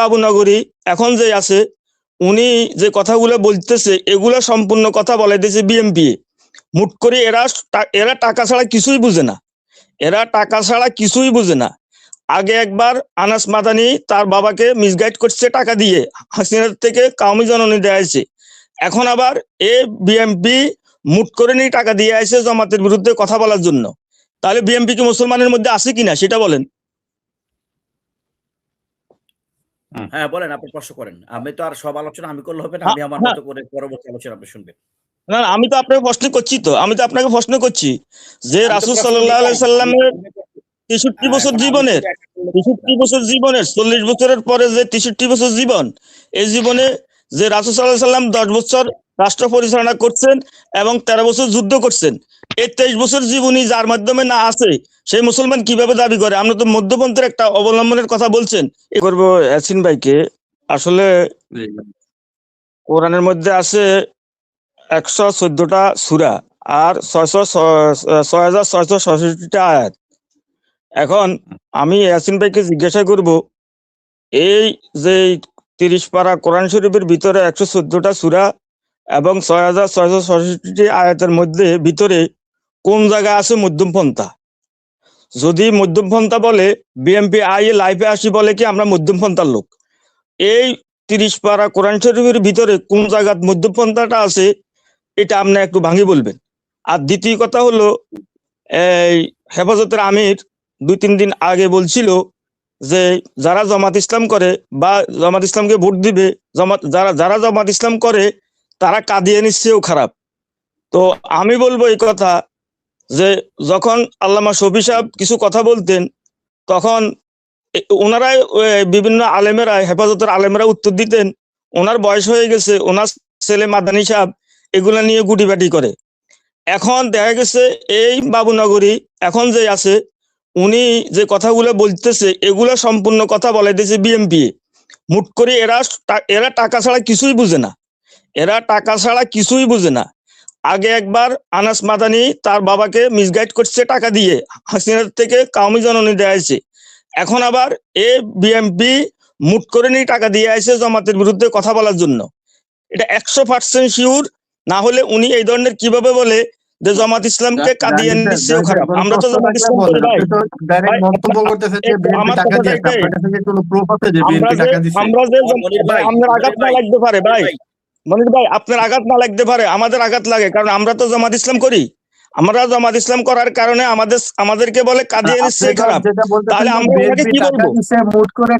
বাবুনগরী এখন যে আছে, উনি যে কথাগুলো বলতেছে, এগুলো সম্পূর্ণ কথা বলে দিয়েছে বিএমপি মুট করে এরা এরা টাকা ছাড়া কিছুই বুঝে না। এরা টাকা ছাড়া কিছুই বুঝে না। আগে একবার আনাস মাদানি তার বাবাকে মিসগাইড করছে টাকা দিয়ে, হাসিনার থেকে কাউমি জননী দেয়া হয়েছে। এখন আবার এ বিএমপি মুট করে নিয়ে টাকা দিয়ে আসে জমাতের বিরুদ্ধে কথা বলার জন্য। তাহলে বিএমপি কি মুসলমানের মধ্যে আছে কিনা সেটা বলেন। হ্যাঁ বলেন আপনি প্রশ্ন করেন। আমি তো আর সব আলোচনা আমি করলে হবে না হ্যাঁ, আমি আমার হ্যাঁ। মতো করে পরবর্তী আলোচনা আপনি শুনবেন। না আমি তো আপনাকে প্রশ্ন করছি তো আমি তো আপনাকে প্রশ্ন করছি যে রাসুল সাল্লাহ সাল্লামের তেষট্টি হ্যাঁ, বছর জীবনের তেষট্টি বছর জীবনের চল্লিশ বছরের পরে যে তেষট্টি বছর জীবন এই জীবনে যে রাসুল সাল্লাহ সাল্লাম দশ বছর রাষ্ট্র পরিচালনা করছেন এবং তেরো বছর যুদ্ধ করছেন। এই তেইশ বছর জীবনী যার মাধ্যমে না আছে, সেই মুসলমান কীভাবে দাবি করে? আমরা তো মধ্যপন্থের একটা অবলম্বনের কথা বলছেন। এ করব ইয়াসিন ভাইকে। আসলে কোরআনের মধ্যে আছে একশো চোদ্দটা সুরা আর ছয়শো ছয় হাজার ছয়শো ছয়ষট্টিটা আয়াত। এখন আমি ইয়াসিন ভাইকে জিজ্ঞাসা করব, এই যে তিরিশ পারা কোরআন শরীফের ভিতরে একশো চোদ্দটা সুরা এবং ছয় হাজার ছয়শো ছয়ষট্টি আয়াতের মধ্যে ভিতরে কোন জায়গা আছে মধ্যম পন্থা? যদি মধ্যম পন্থা বলে বিএমপি আই লাইফে আসি বলে কি আমরা মধ্যম পন্থার লোক? এই তিরিশ পারা কোরআন শরীফের ভিতরে কোন জায়গাত মধ্যম পন্থাটা আছে, এটা আপনি একটু ভাঙি বলবেন। আর দ্বিতীয় কথা হলো, এই হেফাজতের আমির দুই তিন দিন আগে বলছিল যে, যারা জামাত ইসলাম করে বা জামাত ইসলামকে ভোট দিবে, জামাত যারা যারা জামাত ইসলাম করে তারা কাদিয়ানির চেয়েও খারাপ। তো আমি বলব এই কথা যে যখন আল্লামা শফি সাহেব কিছু কথা বলতেন, তখন ওনারাই বিভিন্ন আলেমেরা, হেফাজতের আলেমেরা উত্তর দিতেন, ওনার বয়স হয়ে গেছে, ওনার ছেলে মাদানি সাহেব এগুলা নিয়ে গুটিবাটি করে। এখন দেখা গেছে এই বাবুনগরী এখন যে আছে, উনি যে কথাগুলো বলতেছে, এগুলো সম্পূর্ণ কথা বলাইতেছে বিএমপি মুট করে এরা এরা টাকা ছাড়া কিছুই বুঝে না। এরা টাকা ছাড়া কিছুই বুঝে না। আগে একবার আনাস মাদানি তার বাবাকে মিসগাইড করছে টাকা দিয়ে। হাসিনার থেকে কাউমি জননী দেয়া হয়েছে। এখন আবার এ বিএমপি মুট করে নিয়ে টাকা দিয়ে আসে জমাতের বিরুদ্ধে কথা বলার জন্য। এটা একশো পার্সেন্ট শিওর না হলে উনি এই ধরনের কীভাবে বলে যে জামাত ইসলামকে কাঁদিয়ে নিশ্চয় খারাপ আমরা তো জামাত ইসলাম করি ভাই আমার যে আমরা আঘাত না লাগতে পারে ভাই, মনির ভাই আপনার আঘাত না লাগতে পারে আমাদের আঘাত লাগে কারণ আমরা তো জামাত ইসলাম করি আমরা জামাত ইসলাম করার কারণে আমাদের আমাদেরকে বলে কাদিয়ান আপনি নিশ্চয় তো খারাপ তাহলে আমরা ওনাকে কি বলব?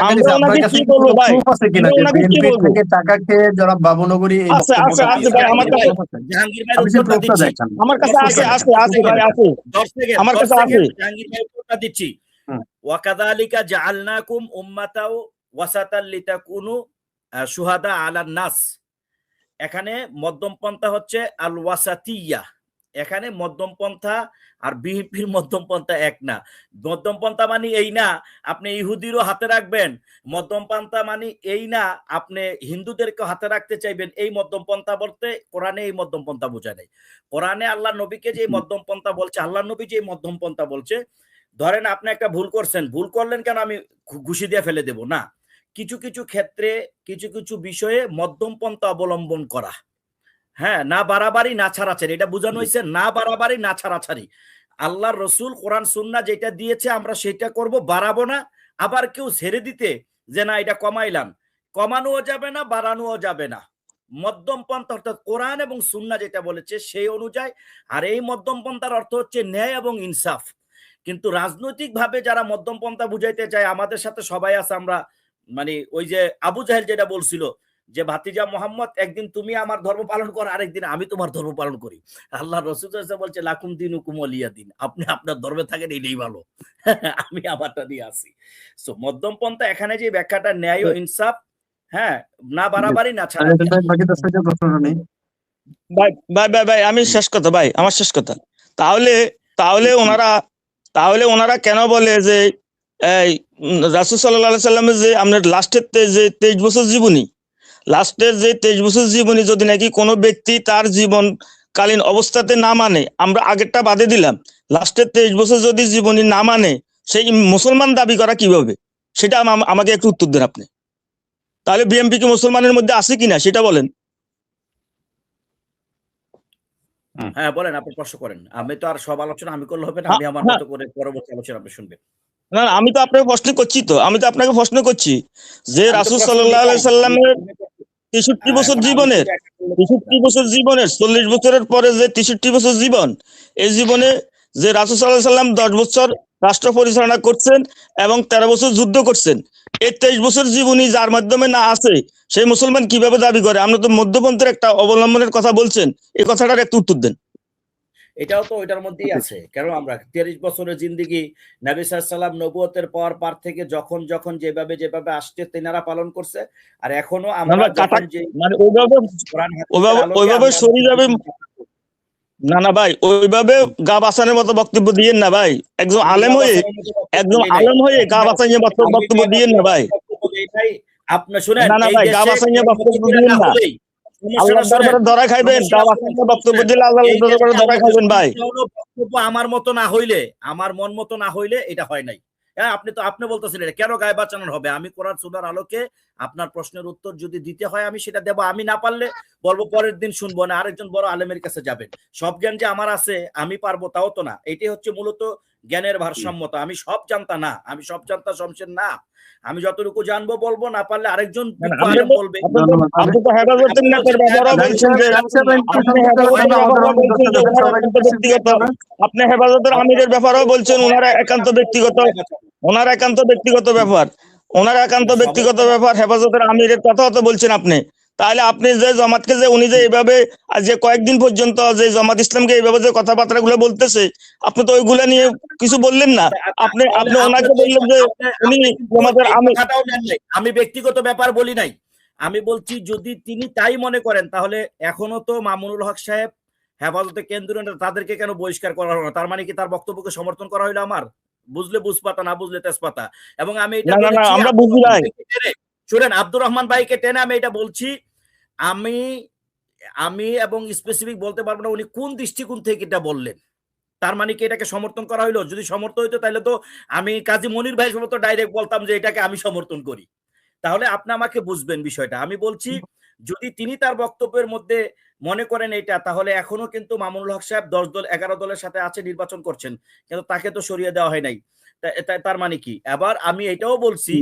আমরা ওনাকে কি বলব ভাই? ওনাকে কি বলব? টাকা খেয়ে যারা বাবুনগরী এই আছে, আছে, আছে ভাই, আমার কাছে- আছে? জাহাঙ্গীর ভাই উত্তরটা দিচ্ছি আমার কাছে আছে আছে আছে ভাই আছে দশ সেকেন্ড আমার কাছে আছে। জাহাঙ্গীর ভাই উত্তরটা দিচ্ছি। ওয়াকাদালিকা জাআলনাকুম উম্মাতাও ওয়াসাতাল লিতাকুনু শুহাদা আলান নাস এখানে মধ্যম পন্থা হচ্ছে আল ওয়াসাতিয়া এখানে মধ্যম পন্থা আর বিএনপির মধ্যম পন্থা এক না। মধ্যম পন্থা মানে এই না আপনি ইহুদিরও হাতে রাখবেন। মধ্যম পন্থা মানে এই না আপনি হিন্দুদেরকে হাতে রাখতে চাইবেন। এই মধ্যম পন্থা বলতে কোরআনে এই মধ্যম পন্থা বোঝা নেই কোরআনে আল্লাহ নবীকে যে এই মধ্যম পন্থা বলছে আল্লাহ নবী যে এই মধ্যম পন্থা বলছে ধরেন আপনি একটা ভুল করছেন। ভুল করলেন কেন? আমি ঘুষি দিয়ে ফেলে দেব। না। কিছু কিছু ক্ষেত্রে কিছু কিছু বিষয়ে মধ্যম পন্থা অবলম্বন করা। হ্যাঁ না বাড়াবাড়ি না ছাড়াছাড়ি। এটা বোঝানো হয়েছে না বাড়াবাড়ি না ছাড়াছাড়ি। আল্লাহর রসুল কোরআন সুন্না যেটা দিয়েছে আমরা সেটা করব বাড়াবো না। আবার কেউ ছেড়ে দিতে যে না এটা কমাইলাম। কমানোও যাবে না বাড়ানোও যাবে না। মধ্যম পন্থা অর্থাৎ কোরআন এবং সুন্না যেটা বলেছে সেই অনুযায়ী। আর এই মধ্যম পন্থার অর্থ হচ্ছে ন্যায় এবং ইনসাফ। কিন্তু রাজনৈতিক ভাবে যারা মধ্যম পন্থা বুঝাইতে চায় আমাদের সাথে সবাই আছে আমরা মানে ওই যে আবু জাহেল যেটা বলছিল যে ভাতিজা মোহাম্মদ একদিন তুমি আমার ধর্ম পালন করো আরেকদিন আমি তোমার ধর্ম পালন করি। আল্লাহ রসুল বলছে লাকুম দিন হুকুম অলিয়া দিন। আপনি আপনার ধর্মে থাকেন এটাই ভালো। আমি আমারটা দিয়ে আসি। সো মধ্যম পন্থা এখানে যে ব্যাখ্যাটা ন্যায় ও ইনসাফ হ্যাঁ না বাড়াবাড়ি না ছাড়া ভাই ভাই ভাই আমি শেষ কথা ভাই আমার শেষ কথা। তাহলে তাহলে ওনারা তাহলে ওনারা কেন বলে যে এই রাসুল সাল্লাহ সাল্লামের যে আপনার লাস্টের যে তেইশ বছর জীবনী, লাস্টের যে তেইশ বছর জীবনী যদি নাকি কোনো ব্যক্তি তার জীবন কালীন অবস্থাতে না মানে আমরা আগেরটা বাদে দিলাম। লাস্টের তেইশ বছর যদি জীবনী না মানে সেই মুসলমান দাবি করা কীভাবে? সেটা আমাকে একটু উত্তর দেন আপনি। তাহলে বিএমপি কি মুসলমানের মধ্যে আছে কিনা সেটা বলেন। হ্যাঁ বলেন আপনি প্রশ্ন করেন। আমি তো আর সব আলোচনা আমি করলে হবে না আমি আমার হ্যাঁ। মতো করে পরবর্তী আলোচনা আপনি শুনবেন। না আমি তো আপনাকে প্রশ্ন করছি তো আমি তো আপনাকে প্রশ্ন করছি যে রাসুল সাল্লাহ সাল্লামের তেষট্টি হ্যাঁ, বছর জীবনের তেষট্টি বছর জীবনের চল্লিশ বছরের পরে যে তেষট্টি বছর জীবন এই জীবনে যে রাসুল সাল্লাহ সাল্লাম দশ বছর রাষ্ট্র পরিচালনা করছেন এবং তেরো বছর যুদ্ধ করছেন এই তেইশ বছর জীবনী যার মাধ্যমে না আছে সেই মুসলমান কীভাবে দাবি করে? আমরা তো মধ্যপন্থের একটা অবলম্বনের কথা বলছেন এই কথাটার একটু উত্তর দেন। এটাও তো ওইটার মধ্যেই আছে। কেন আমরা? তিরিশ বছরের জিন্দিগি নবী সাল্লাম নবুয়তের পর পার থেকে যখন যখন যেভাবে যেভাবে আসছে তেনারা পালন করছে। আর এখনও আমরা মানে ওইভাবে ওইভাবে- শরীরে না না ভাই ওইভাবে গা বাঁচানোর মতো বক্তব্য দিয়েন না ভাই। একজন আলেম হয়ে একদম আলেম হয়ে গা বাঁচানোর মতো বক্তব্য দিয়েন না ভাই। আপনি শুনেন না, না ভাই, গা বাঁচানোর বক্তব্য দিয়েন না। ধরা খাইবেন বক্তব্য দিলে আল্লাহ এই ধরা খাইবেন ভাই। বক্তব্য আমার মতো না হইলে আমার মন মতো না হইলে এটা হয় নাই। হ্যাঁ আপনি তো, আপনি বলতেছেন এটা। কেন গায়ে বাঁচানোর হবে? আমি কোরআন সুদার আলোকে আপনার প্রশ্নের উত্তর যদি দিতে হয়, আমি সেটা দেবো। আমি না পারলে বলব, পরের দিন শুনব না। আরেকজন বড় আলেমের কাছে যাবেন। সব জ্ঞান যে আমার আছে, আমি পারব, তাও তো না। এটাই হচ্ছে মূলত জ্ঞানের ভারসাম্যতা আমি সব জানতা না আমি সব জানতা শমশের না আমি যতটুকু জানব বলব না পারলে আরেকজন বলবে আপনি হেফাজতের আমিরের ব্যাপারেও বলছেন ওনারা একান্ত ব্যক্তিগত ওনার একান্ত ব্যক্তিগত ব্যাপার ওনার একান্ত ব্যক্তিগত ব্যাপার হেফাজতের আমিরের কথাও তো বলছেন আপনি। তাহলে আপনি যে জমাতকে যে উনি যে এইভাবে আজ যে কয়েকদিন পর্যন্ত যে জমাত ইসলামকে এইভাবে যে কথাবার্তা গুলো বলতেছে আপনি তো ওইগুলা নিয়ে কিছু বললেন না। আপনি আপনি ওনাকে বললেন যে উনি জমাতের নাই। আমি ব্যক্তিগত ব্যাপার বলি নাই। আমি বলছি যদি তিনি তাই মনে করেন তাহলে এখনও তো মামুনুল হক সাহেব হেফাজতে কেন্দ্রীয় নেতা, তাদেরকে কেন বহিষ্কার করা হলো না? তার মানে কি তার বক্তব্যকে সমর্থন করা হইল আমার? বুঝলে বুঝপাতা না বুঝলে তেজপাতা? এবং আমি এটা আমরা বুঝি শুনেন আব্দুর রহমান ভাইকে টেনে আমি এটা বলছি আমি আমি এবং স্পেসিফিক বলতে পারব না উনি কোন দৃষ্টিকোণ থেকে এটা বললেন। তার মানে কি এটাকে সমর্থন করা হইল? যদি সমর্থন হইতো তাহলে তো আমি কাজী মনির ভাই সমর্থ ডাইরেক্ট বলতাম যে এটাকে আমি সমর্থন করি। তাহলে আপনি আমাকে বুঝবেন বিষয়টা। আমি বলছি যদি তিনি তার বক্তব্যের মধ্যে মনে করেন এটা তাহলে এখনও কিন্তু মামুনুল হক সাহেব দশ দল এগারো দলের সাথে আছে নির্বাচন করছেন কিন্তু তাকে তো সরিয়ে দেওয়া হয় নাই। তার মানে কি? আবার আমি এটাও বলছি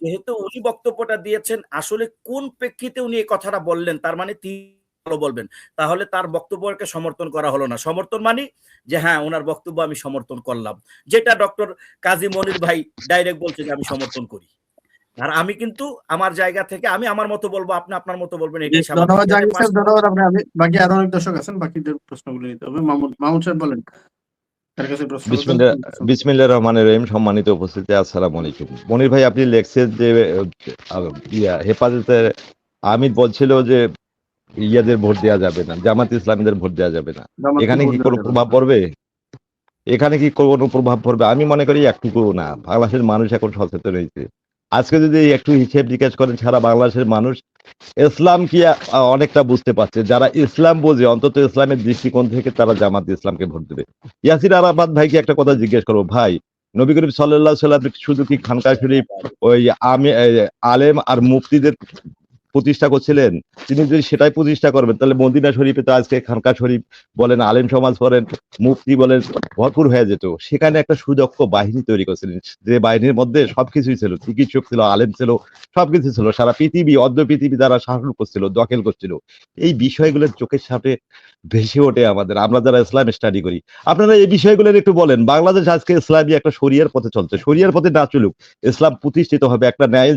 যেহেতু উনি বক্তব্যটা দিয়েছেন আসলে কোন প্রেক্ষিতে উনি এই কথাটা বললেন তার মানে তিনি ভালো বলবেন। তাহলে তার বক্তব্যকে সমর্থন করা হলো না। সমর্থন মানে যে হ্যাঁ ওনার বক্তব্য আমি সমর্থন করলাম। যেটা ডক্টর কাজী মনির ভাই ডাইরেক্ট বলছে যে আমি সমর্থন করি। আর আমি কিন্তু আমার জায়গা থেকে আমি আমার মতো বলব আপনি আপনার মতো বলবেন এটাই। ধন্যবাদ সাহেব পাঁচ- ধন্যবাদ আপনি। আমি বাকি আরও অনেক দর্শক আছেন বাকিদের প্রশ্নগুলো নিতে হবে। মামুন মামুন সাহেব বলেন। রহমান রহিম সম্মানিত উপস্থিতি আসসালামু আলাইকুম। মনির ভাই আপনি লেখছেন যে ইয়া, হেফাজতের আমির বলছিল যে ইয়াদের ভোট দেওয়া যাবে না জামাত ইসলামীদের ভোট দেওয়া যাবে না। এখানে কি কোনো প্রভাব পড়বে? এখানে কি কোনো প্রভাব পড়বে? আমি মনে করি একটুকু না। বাংলাদেশের মানুষ এখন সচেতন হয়েছে। আজকে যদি একটু হিসেব জিজ্ঞেস করেন, সারা বাংলাদেশের মানুষ ইসলাম কি অনেকটা বুঝতে পারছে। যারা ইসলাম বোঝে, অন্তত ইসলামের দৃষ্টিকোণ থেকে তারা জামাত ইসলামকে ভোট দেবে। ইয়াসির আরাফাত ভাইকে একটা কথা জিজ্ঞেস করব, ভাই, নবী করিম সাল্লাহ সাল্লাম শুধু কি খানকা শরীফ ওই আমি আলেম আর মুফতিদের প্রতিষ্ঠা করছিলেন, তিনি যদি সেটাই প্রতিষ্ঠা করবেন, তাহলে মদিনা শরীফে তো আজকে খানকা শরীফ বলেন, আলেম সমাজ বলেন, মুফতি বলেন, ভরপুর হয়ে যেত। সেখানে একটা সুদক্ষ বাহিনী তৈরি করছিলেন, যে বাহিনীর মধ্যে সবকিছুই ছিল, চিকিৎসক ছিল, আলেম ছিল, সবকিছু ছিল, সারা পৃথিবী, অর্ধ পৃথিবী দ্বারা শাসন করছিল, দখল করছিল। এই বিষয়গুলোর চোখের সামনে ভেসে ওঠে আমাদের, আমরা যারা ইসলাম স্টাডি করি, আপনারা এই বিষয়গুলো একটু বলেন, বাংলাদেশ আজকে ইসলামী একটা শরিয়ার পথে চলছে, শরিয়ার পথে না চলুক, ইসলাম প্রতিষ্ঠিত হবে, একটা ন্যায়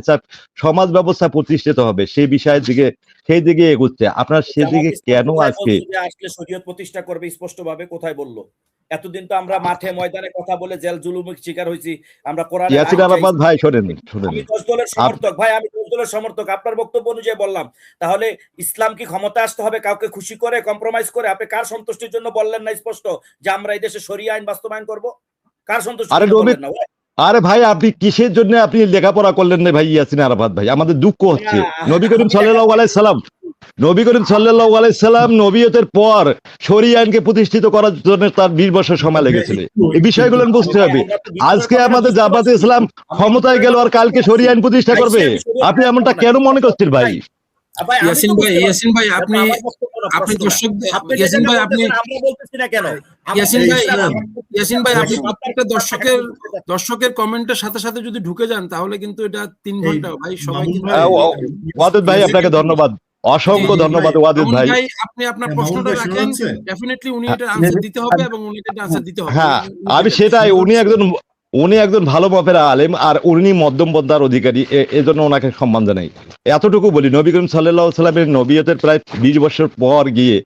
সমাজ ব্যবস্থা প্রতিষ্ঠিত হবে, সেই বিষয়ের দিকে সেই দিকে এগুচ্ছে। আপনার সেদিকে কেন আজকে? আসলে শরীয়ত প্রতিষ্ঠা করবে স্পষ্ট ভাবে কোথায় বলল? এতদিন তো আমরা মাঠে ময়দানে কথা বলে জেল জুলুমের শিকার হয়েছি। আমরা কোরআনের ইয়াসির আরাফাত ভাই শোনেন শোনেন। আমি দলের সমর্থক। ভাই আমি দলের সমর্থক। আপনার বক্তব্য অনুযায়ী বললাম। তাহলে ইসলাম কি ক্ষমতা আসতে হবে? কাউকে খুশি করে কম্প্রোমাইজ করে? আপনি কার সন্তুষ্টির জন্য বললেন না স্পষ্ট যে আমরা এই দেশে সরিয়ে আইন বাস্তবায়ন করব? কার সন্তুষ্টির আরে আরে ভাই আপনি কিসের জন্য আপনি লেখাপড়া করলেন না ভাই ইয়াসিন আরাফাত ভাই? আমাদের দুঃখ হচ্ছে। নবী করিম সাল্লাল্লাহু আলাইহি সাল্লাম নবী করিম সাল্লাল্লাহু আলাইহি সাল্লাম নবিয়তের পর শরীয় আইনকে প্রতিষ্ঠিত করার জন্য তার 20 বছর সময় লেগেছিল। এই বিষয়গুলো বুঝতে হবে। আজকে আমাদের জামাতে ইসলাম ক্ষমতায় গেল আর কালকে শরীয় আইন প্রতিষ্ঠা করবে। আপনি এমনটা কেন মনে করছেন ভাই? ইয়াসিন ভাই ইয়াসিন ভাই আপনি আপনি দর্শক আপনি ইয়াসিন ভাই আপনি আমরা বলতেছি না কেন? ইয়াসিন ভাই ইয়াসিন ভাই আপনি দর্শকের দর্শকের কমেন্টের সাথে সাথে যদি ঢুকে যান তাহলে কিন্তু এটা তিন ঘণ্টা ভাই সবাই ভাই, ওয়াদুদ ভাই আপনাকে ধন্যবাদ। অসংখ্য ধন্যবাদ ওয়াদুদ ভাই। আপনি আপনার হ্যাঁ, প্রশ্নটা রাখেন? ডেফিনেটলি উনি এটা হ্যাঁ, আনসার দিতে হবে এবং উনি এটা আনসার দিতে হবে। হ্যাঁ আমি সেটাই উনি একজন উনি একজন ভালো মাপের আলেম আর উনি মধ্যম পন্থার অধিকারী এজন্য ওনাকে সম্মান জানাই। এতটুকু বলি নবী করিম সাল্লাহ সাল্লামের নবীয়তের প্রায় বিশ বছর পর গিয়ে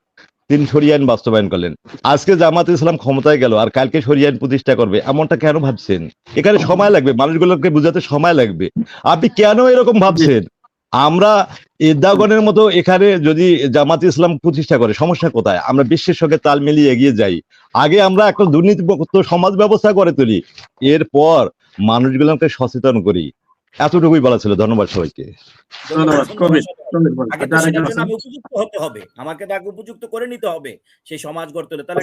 তিনি সরিয়ে আইন বাস্তবায়ন করলেন। আজকে জামাত ইসলাম ক্ষমতায় গেল আর কালকে সরিয়ে আইন প্রতিষ্ঠা করবে, এমনটা কেন ভাবছেন? এখানে সময় লাগবে, মানুষগুলোকে বুঝাতে সময় লাগবে। আপনি কেন এরকম ভাবছেন? আমরা ইদ্দাগণের মতো এখানে যদি জামাত ইসলাম প্রতিষ্ঠা করে, সমস্যা কোথায়? আমরা বিশ্বের সঙ্গে তাল মিলিয়ে এগিয়ে যাই। আগে আমরা একটা দুর্নীতিমুক্ত সমাজ ব্যবস্থা করে তুলি। এরপর মানুষগুলোকে সচেতন করি। এতটুকুই বলা ছিল ধন্যবাদ সবাইকে। আমাকে তো আগে উপযুক্ত করে নিতে হবে। সেই সমাজ গড়তে হলে তাহলে